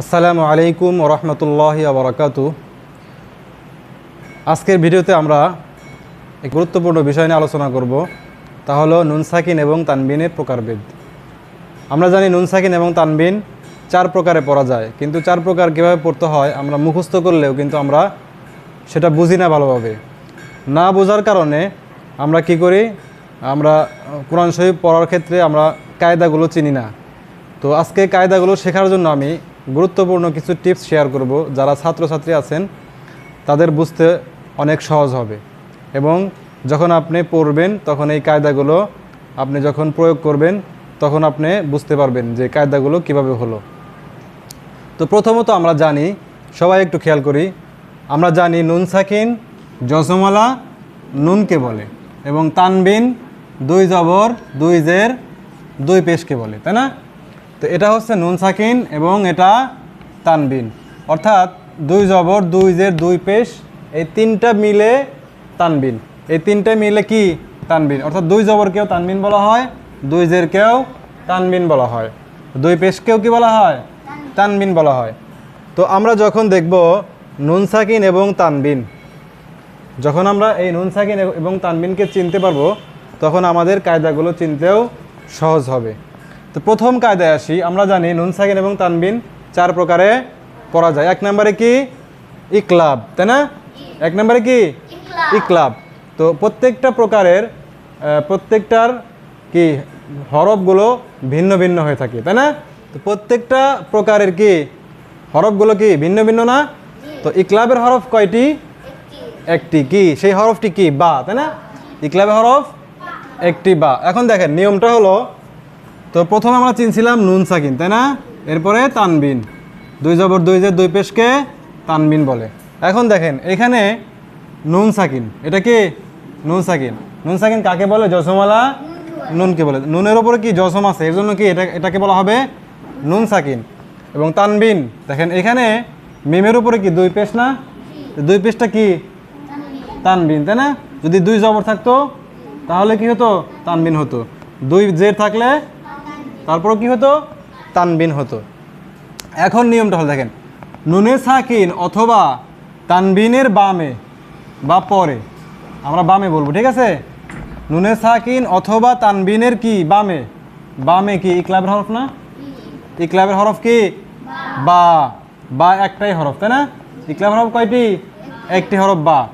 আসসালামু আলাইকুম ওরহমতুল্লাহ আবরাকাতু আজকের ভিডিওতে আমরা এক গুরুত্বপূর্ণ বিষয় নিয়ে আলোচনা করব, তা হলো নুন সাকিন এবং তানবিনের প্রকারভেদ। আমরা জানি নুন সাকিন এবং তানবিন চার প্রকারে পড়া যায়, কিন্তু চার প্রকার কীভাবে পড়তে হয় আমরা মুখস্থ করলেও কিন্তু আমরা সেটা বুঝি না ভালোভাবে। না বোঝার কারণে আমরা কি করি, আমরা কোরআন শরীফ পড়ার ক্ষেত্রে আমরা কায়দাগুলো চিনি না। তো আজকে কায়দাগুলো শেখার জন্য আমি গুরুত্বপূর্ণ কিছু টিপস শেয়ার করব। যারা ছাত্রছাত্রী আছেন, তাদের বুঝতে অনেক সহজ হবে। এবং যখন আপনি পড়বেন, তখন এই কায়দাগুলো আপনি যখন প্রয়োগ করবেন, তখন আপনি বুঝতে পারবেন যে কায়দাগুলো কীভাবে হলো। তো প্রথমত আমরা জানি, সবাই একটু খেয়াল করি, আমরা জানি নুন সাকিন, জসমলা, নুনকে বলে এবং তানবিন, দুই জবর, দুই জের, দুই পেশকে বলে, তাই না? তো এটা হচ্ছে নুন সাকিন এবং এটা তানবিন। অর্থাৎ দুই জবর, দুই জের, দুই পেশ, এই তিনটা মিলে তানবিন। এই তিনটা মিলে কি? তানবিন। অর্থাৎ দুই জবরকেও তানবিন বলা হয়, দুই জেরকেও তানবিন বলা হয়। দুই পেশকেও কি বলা হয়? তানবিন বলা হয়। তো আমরা যখন দেখব নুন সাকিন এবং তানবিন, যখন আমরা এই নুন সাকিন এবং তানবিনকে চিনতে পারব, তখন আমাদের কায়দাগুলো চিনতেও সহজ হবে। তো প্রথম কায়দায় আসি আমরা জানি নুন সাকিন এবং তানবিন চার প্রকারে পড়া যায়। এক নম্বরে কি? ইকলাব তাই না? এক নম্বরে কি? ইকলাব। তো প্রত্যেকটা প্রকারের প্রত্যেকটার কি? হরফগুলো ভিন্ন ভিন্ন হয়ে থাকে তাই না? তো প্রত্যেকটা প্রকারের কি? হরফগুলো কি? ভিন্ন ভিন্ন না? তো ইকলাবের হরফ কয়টি? একটি। কি? সেই হরফটি কি? বা তাই না? ইকলাবের হরফ একটি বা। এখন দেখেন নিয়মটা হলো তো প্রথমে আমরা চিনছিলাম নুন সাকিন, তাই না? এরপরে তানবিন। দুই জবর দুই যে দুই পেশকে তানবিন বলে। এখন দেখেন, এখানে নুন সাকিন, এটা কি? নুন সাকিন। নুন সাকিন কাকে বলে? জসমালা নুনকে বলে। নুনের ওপরে কি জসম আছে? এর জন্য কি এটা এটাকে বলা হবে নুন সাকিন। এবং তানবিন, দেখেন, এখানে মিমের উপরে কি দুই পেশ না? দুই পেশটা কি? তানবিন, তাই না? যদি দুই জবর থাকতো, তাহলে কি হতো? তানবিন হতো। দুই জের থাকলে তারপরও কি হতো? তানবিন হতো। এখন নিয়মটা হল দেখেন নুনে সাকিন অথবা তানবিনের বামে বা পরে আমরা বামে বলব ঠিক আছে? নুনে সাকিন অথবা তানবিনের কি? বামে। বামে কি? ইকলাবের হরফ না? ইকলাবের হরফ কি? বা। বা। একটাই হরফ তাই না? ইকলাবের হরফ কয়টি? একটি হরফ বা।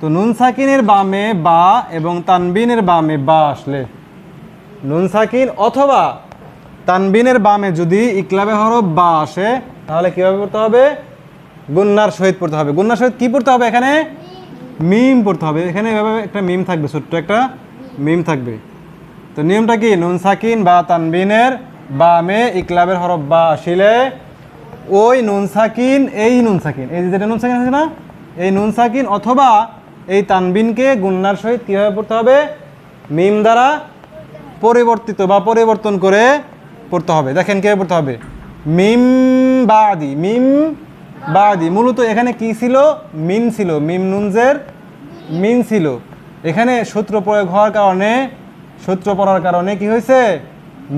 তো নুন সাকিনের বামে বা এবং তানবিনের বামে বা আসলে। নুন সাকিন অথবা তানবিনের বামে যদি ইকলাবে হরফ বা আসে, তাহলে কীভাবে পড়তে হবে? গুন্নার সহিত পড়তে হবে। গুন্নার সহিত কী পড়তে হবে এখানে? মিম পড়তে হবে। এখানে এভাবে একটা মিম থাকবে, ছোট্ট একটা মিম থাকবে। তো নিয়মটা কি? নুন সাকিন বা তানবিনের বামে ইকলাবের হরফ বা আসিলে ওই নুন সাকিন, এই নুন সাকিন। এই যেটা নুন সাকিন আছে না, এই নুন সাকিন অথবা এই তানবিনকে গুন্নার সহিত কীভাবে পড়তে হবে? মিম দ্বারা পরিবর্তিত বা পরিবর্তন করে পড়তে হবে। দেখেন কীভাবে পড়তে হবে? মিম বাদি মিম বাদি। মূলত এখানে কি ছিল? মিন ছিল। মিম নুনজের মিন ছিল। এখানে সূত্র প্রয়োগ হওয়ার কারণে, সূত্র পড়ার কারণে কি হয়েছে?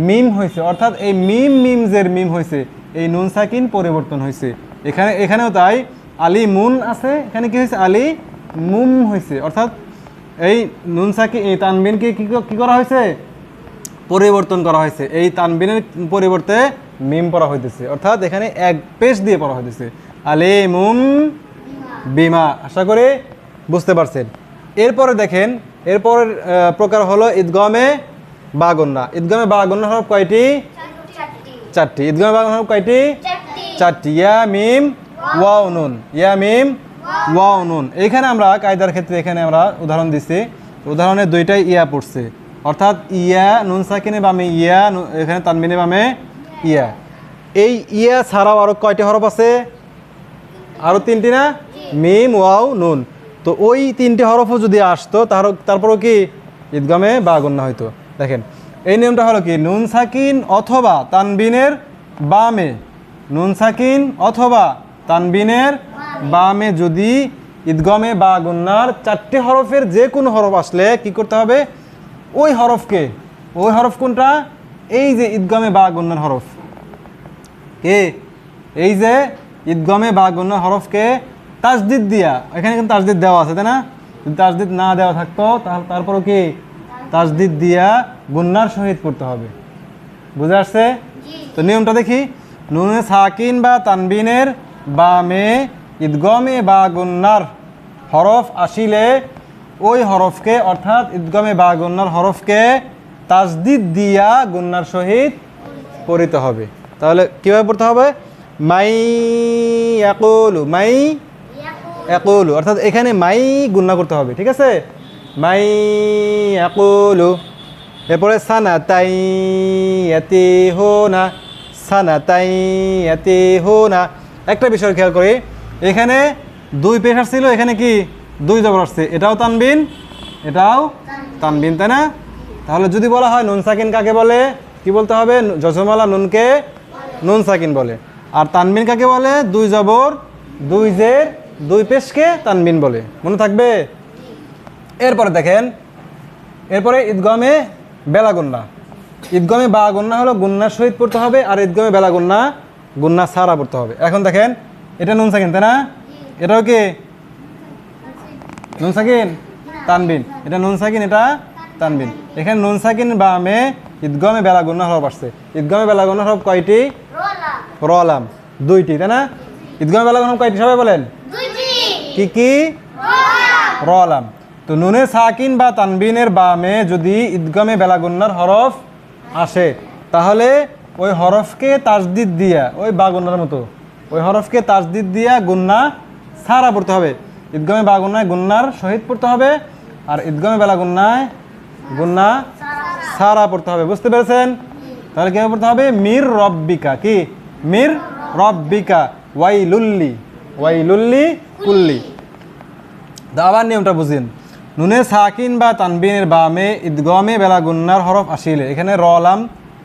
মিম হয়েছে। অর্থাৎ এই মিম মিমজের মিম হয়েছে। এই নুন সাকিন পরিবর্তন হয়েছে। এখানে, এখানেও তাই। আলী মুন আছে। এখানে কি হয়েছে? আলী মুম হয়েছে। অর্থাৎ এই নুন সাকি, এই তানবিনকে কি কি করা হয়েছে? পরিবর্তন করা হয়েছে। এই তানবিনের পরিবর্তে মিম পড়া হইতেছে। অর্থাৎ এখানে এক পেশ দিয়ে পড়া হইতেছে। আলে মুম বিমা, আশা করি বুঝতে পারছেন। এরপরে দেখেন, এরপরের প্রকার হলো ঈদগমে বাগন্না। ঈদগমে বাগন্না হরফ কয়টি? চারটি। ঈদগমে বাগন্না হরফ কয়টি? চারটি। ইয়া, মিম, ওয়াও, নুন। ইয়া, মিম, ওয়াও, নুন। এইখানে আমরা কায়দার ক্ষেত্রে এখানে আমরা উদাহরণ দিচ্ছি উদাহরণে দুইটাই ইয়া পড়ছে। অর্থাৎ ইয়া, নুন সাকিনে বামে ইয়া এখানে তানবিনে বামে ইয়া। এই ইয়া ছাড়াও আরও কয়টি হরফ আছে? আরও তিনটি না? মিম, ওয়াও, নুন। তো ওই তিনটি হরফও যদি আসতো তার তারপরও কি ঈদগামে বা গণ্য হইতো। দেখেন, এই নিয়মটা হলো কি? নুন সাকিন অথবা তানবিনের বামে। নুন সাকিন অথবা তানবিনের বামে যদি ঈদগমে বা গুন্নার চারটি হরফের যে কোনো হরফ আসলে কি করতে হবে? ওই হরফকে ওই হরফ কোনটা? এই যে ঈদগমে বা গুন্নার হরফ। কে? এই যে ঈদগমে বা গুন্নার হরফকে তাজদিদ দিয়া। এখানে কিন্তু তাজদিদ দেওয়া আছে তাই না? যদি তাজদিদ না দেওয়া থাকতো তাহলে তারপরও কি? তাজদিদ দিয়া গুন্নার সহিত পড়তে হবে। বুঝে আসছে? তো নিয়মটা দেখি। নুনে সাকিন বা তানবিনের বা মে ঈদগমে বা গুন্নার হরফ আসিলে ওই হরফকে, অর্থাৎ ঈদগমে বা গুন্নার হরফকে তাজদিদ দিয়া গুন্নার সহিত পড়িতে হবে। তাহলে কীভাবে পড়তে হবে? মাই একলু মাই একলু অর্থাৎ এখানে মাই গুন্না করতে হবে, ঠিক আছে? মাই একলু এরপরে সানা তাই এতে হো না সানা তাই এতে হো না একটা বিষয় খেয়াল করি, এখানে দুই পেশ ছিল, এখানে কি? দুই জবর আসছে। এটাও তানবিন এটাও তানবিন, তাই না? তাহলে যদি বলা হয় নুন সাকিন কাকে বলে? কি বলতে হবে? জজমালা নুনকে নুন সাকিন বলে। আর তানবিন কাকে বলে? দুই জবর, দুই জের, দুই পেশকে তানবিন বলে। মনে থাকবে? এরপরে দেখেন, এরপরে ঈদগমে বেলা গুন্না। ঈদগমে বা গুন্না হলো গুন্নার সহিত পড়তে হবে, আর ঈদগমে বেলা গুন্না গুন্না সারা পড়তে হবে। এখন দেখেন, এটা নুন সাকিন, তাই না? এটাও কি? নুন সাকিন তানবিন। এটা নুন সাকিন এটা তানবিন। এখানে নুন সাকিন বা মে ঈদগমে বেলা গুন্না হরফ আসছে। ঈদগমে বেলা গুন্না হরফ কয়টি? রলাম দুইটি তাই না? ঈদগমে বেলা গুন্না কয়টি সবাই বলেন? কি কি? রলাম তো নুনে সাকিন বা তানবিনের বামে যদি ঈদগমে বেলাগুন্নার হরফ আসে তাহলে ওই হরফকে তাজদিদ দিয়া ওই বা গুন্নার মতো ওই হরফকে তাজদিদ দিয়া গুন্না সারা পড়তে হবে। ঈদগমে বা গুন্নায় গুন্নার শহীদ পড়তে হবে। আর ঈদগমে বেলাগুন্নায় গুন্না সারা পড়তে হবে। বুঝতে পেরেছেন? তাহলে কীভাবে পড়তে হবে? মির রব্বিকা কি? মির রব্বিকা ওয়াইলুল্লি ওয়াইলুল্লি কুল্লি। আবার নিয়মটা বুঝিন। নুনে সাকিন বা তানবিনের বামে ঈদগমে বেলা গুন্নার হরফ আসিলে। এখানে র রলাম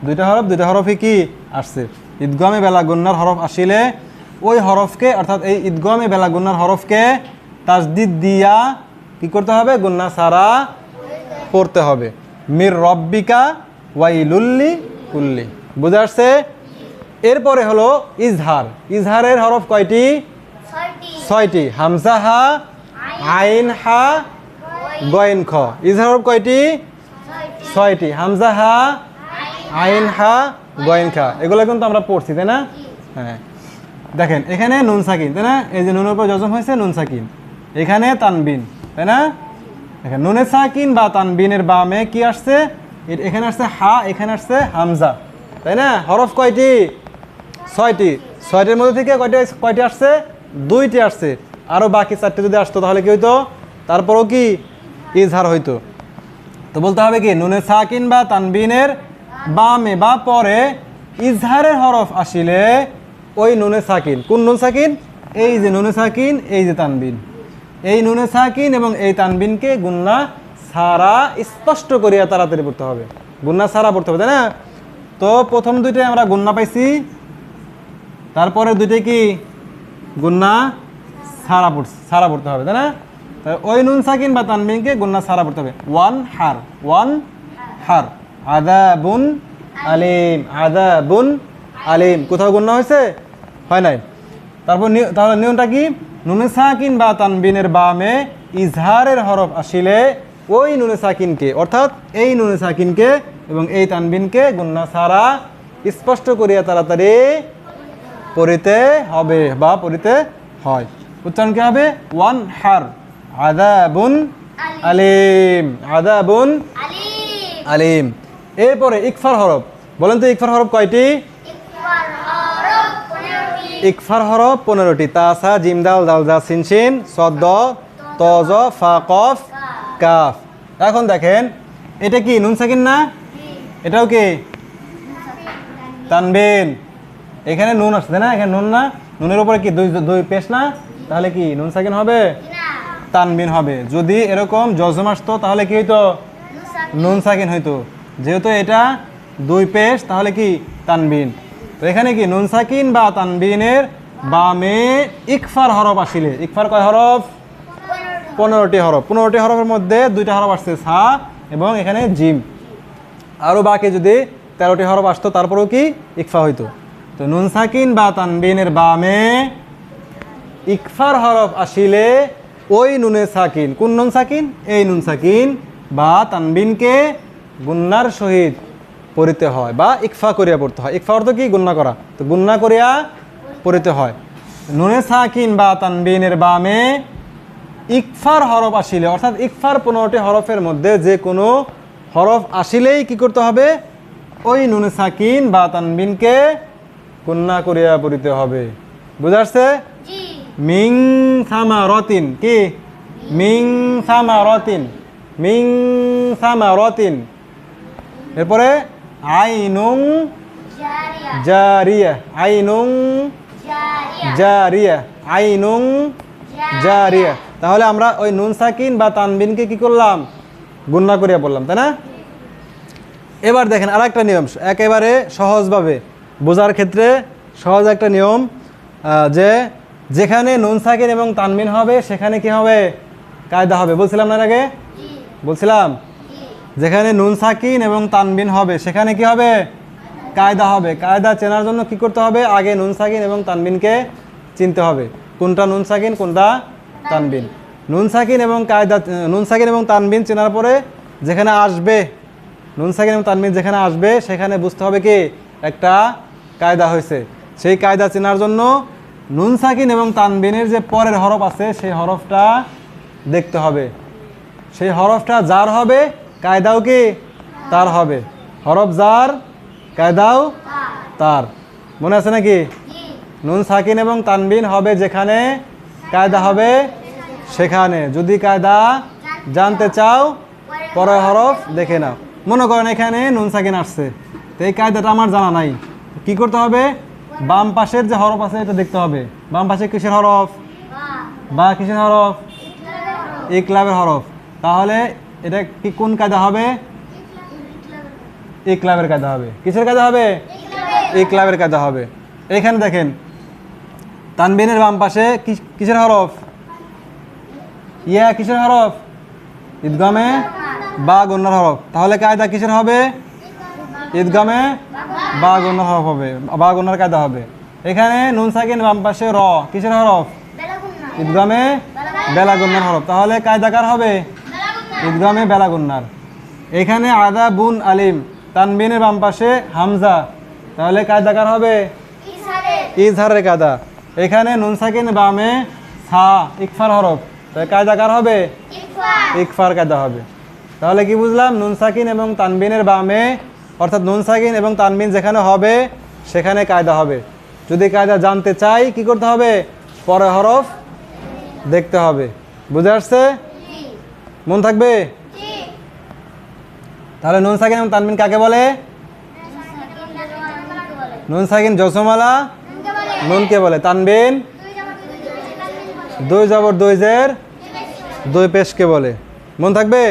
দুইটা হরফ, দুইটা হরফই কি আসছে? ঈদগমে বেলা গুন্নার হরফ আসিলে। ওই হরফকে, অর্থাৎ এই ঈদগমে বেলা গুন্নার হরফকে তাজদিদ দিয়া কি করতে হবে? গুন্না সারা পড়তে হবে। মির রব্বিকা ওয়াইলুল্লি কুল্লি। বুঝে আসছে? এরপরে হলো ইজহার। ইজহারের হরফ কয়টি? ছয়টি। হামজা হা আইন হা গয়েন খ। ইজহার হরফ কয়টি? ছয়টি। হামজা হা আইন হা গয়েন খা। এগুলো কিন্তু আমরা পড়ছি তাই না? হ্যাঁ। দেখেন এখানে নুন সাকিন তাই না? এই যে নুনের উপর যজম হয়েছে নুন সাকিন। এখানে তানবিন, তাই না? দেখেন নুনে সাকিন বা তানবিনের বামে কি আসছে? এখানে আসছে হা, এখানে আসছে হামজা, তাই না? হরফ কয়টি? ছয়টি। ছয়টির মধ্যে থেকে কয়টি কয়টি আসছে? দুইটি আসছে। আরও বাকি চারটি যদি আসতো তাহলে কি হইতো? তারপরও কি? ইজহার হইতো। তো বলতে হবে কি? নুনে সাকিন বা তানবিনের বামে বা পরে ইজহারের হরফ আসিলে ওই নুনে সাকিন। কোন নুন সাকিন? এই যে নুনে সাকিন, এই যে তানবিন। এই নুনে সাকিন এবং এই তানবিনকে গুন্না সারা স্পষ্ট করিয়া তাড়াতাড়ি পড়তে হবে। গুন্না সারা পড়তে হবে, তাই না? তো প্রথম দুইটাই আমরা গুন্না পাইছি। তারপরে দুইটাই কি? গুন্না সারা পড়ছে, সারা পড়তে হবে, তাই না? ওই নুন সাকিন বা তানবিনকে গুন্না সারা পড়তে হবে। ওয়ান হার ওয়ান হার। আদাবুন আলিম আদাবুন আলিম। কোথাও গুন্না হয়েছে? হয় নাই। তারপর তাহলে নিয়মটা কি? নুনে সাকিন বা তানবিনের বামে ইজহারের হরফ আসিলে ওই নুনে সাকিনকে অর্থাৎ এই নুনে সাকিনকে এবং এই তানবিনকে গুন্না সারা স্পষ্ট করিয়া তাড়াতাড়ি পড়িতে হবে বা পড়িতে হয়। উচ্চারণ কি হবে? ওয়ান হার আদাবুন আলিম আদাবুন আলিম। এরপরে ইকফার হরফ বলেন তো ইকফার হরফ কয়টি? ইকফার হরফ পনেরোটি তাসা জিম দাল দাল দা সিনসিন সদ্দ তজ ফা কফ কাফ। এখন দেখেন এটা কি নুন সাকিন না? এটাও কি? তানবিন। এখানে নুন আসছে না? এখানে নুন না? নুনের উপরে কি দুই দুই পেশ না? তাহলে কি নুন সাকিন হবে? তানবিন হবে। যদি এরকম জজম আসতো তাহলে কি হইতো? নুন সাকিন হইতো। যেহেতু এটা দুই পেশ তাহলে কি? তানবিন। তো এখানে কি? নুন সাকিন বা তানবিনের বামে ইকফার হরফ আসিলে। ইকফার কয় হরফ? পনেরোটি হরফ। পনেরোটি হরফের মধ্যে দুইটা হরফ আসছে সা এবং এখানে জিম। আরও বাকি যদি তেরোটি হরফ আসতো, তারপরেও কি? ইকফা হইতো। তো নুন সাকিন বা তানবিনের বামে ইকফার হরফ আসিলে ওই নুনে সাকিন। কোন নুন সাকিন? এই নুন সাকিন বা তানবিনকে গুন্নার সহিত পড়িতে হয় বা ইকফা করিয়া পড়তে হয়। ইকফা অর্থ কি? গুন্না করা। তো গুন্না করিয়া পড়িতে হয়। নুনে সাকিন বা তানবিনের বামে ইকফার হরফ আসিলে অর্থাৎ ইকফার পনেরোটি হরফের মধ্যে যে কোনো হরফ আসিলেই কি করতে হবে? ওই নুনে সাকিন বা তানবিনকে কন্যা করিয়া পড়িতে হবে। বুঝা আসছে? মিং সামা রতিন কি? মিং সামা রতিন মিং সামা রতিন এরপরে আইনুং জারিয়া আইনুং জারিয়া আইনুং জারিয়া তাহলে আমরা ওই নুন সাকিন বা তানবিনকে কি করলাম? গুন্না করিয়া বললাম তাই না? এবার দেখেন আরেকটা নিয়ম একেবারে সহজভাবে। বোঝার ক্ষেত্রে সহজ একটা নিয়ম যে যেখানে নুন সাকিন এবং তানবিন হবে সেখানে কি হবে? কায়দা হবে। বলছিলাম না আগে? বলছিলাম? যেখানে নুন সাকিন এবং তানবিন হবে, সেখানে কি হবে? কায়দা হবে। কায়দা চেনার জন্য কি করতে হবে? আগে নুন সাকিন এবং তানবিনকে চিনতে হবে। কোনটা নুন সাকিন, কোনটা তানবিন? নুন সাকিন এবং কায়দা, নুন সাকিন এবং তানবিন চেনার পরে যেখানে আসবে, নুন সাকিন এবং তানবিন যেখানে আসবে, সেখানে বুঝতে হবে কি? একটা কায়দা হয়েছে। সেই কায়দা চেনার জন্য নুন সাকিন এবং তানবিনের যে পরের হরফ আছে, সেই হরফটা দেখতে হবে। সেই হরফটা যার হবে? কায়দাও কি? তার হবে। হরফ যার, কায়দাও তার। মনে আছে নাকি? নুন সাকিন এবং তানবিন হবে যেখানে, কায়দা হবে সেখানে। যদি কায়দা জানতে চাও পরে হরফ দেখে নাও। মনে করেন এখানে নুন সাকিন আসছে। তো এই কায়দাটা আমার জানা নাই। কি করতে হবে? বাম পাশের যে হরফ আছে, এটা দেখতে হবে। বাম পাশে কিসের হরফ? বা কিসের হরফ? ইকলাবের হরফ। তাহলে এটা কি কোন কায়দা হবে? এ ক্লাবের কায়দা হবে। কিসের কায়দা হবে? এ ক্লাবের কায়দা হবে। এখানে দেখেন, তানবিনের বাম পাশে কিসের হরফ? ইয়া কিসের হরফ? ঈদগামে বা গন্যার হরফ। তাহলে কায়দা কিসের হবে? ঈদগামে বা গন্যার হরফ হবে। বা গন্যার কায়দা হবে। এখানে নুন সাকিন বাম পাশে র। কিসের হরফ? ঈদগামে বেলা গন্যার হরফ। তাহলে কায়দা কার হবে? ঈদগামে বেলাগুন্নার এখানে আদা বুন আলিম তানবিনের বাম পাশে হামজা। তাহলে কায়দাকার হবে? ইজহারের কায়দা। এখানে নুন সাকিন বামে সা ইকফার হরফ। তাহলে কায়দাকার হবে? ইকফার। কায়দা হবে। তাহলে কি বুঝলাম? নুন সাকিন এবং তানবিনের বামে অর্থাৎ নুন সাকিন এবং তানবিন যেখানে হবে সেখানে কায়দা হবে। যদি কায়দা জানতে চাই কি করতে হবে? পরে হরফ দেখতে হবে। বুঝে আসছে? মন থাকবে? তাহলে নুন সাকিন এবং তানবিন কাকে বলে? নুন সাকিন জসমালা। নুনকে বলে। তানবিন দুই জবর দুই জের দুই পেশকে বলে। মন থাকবে?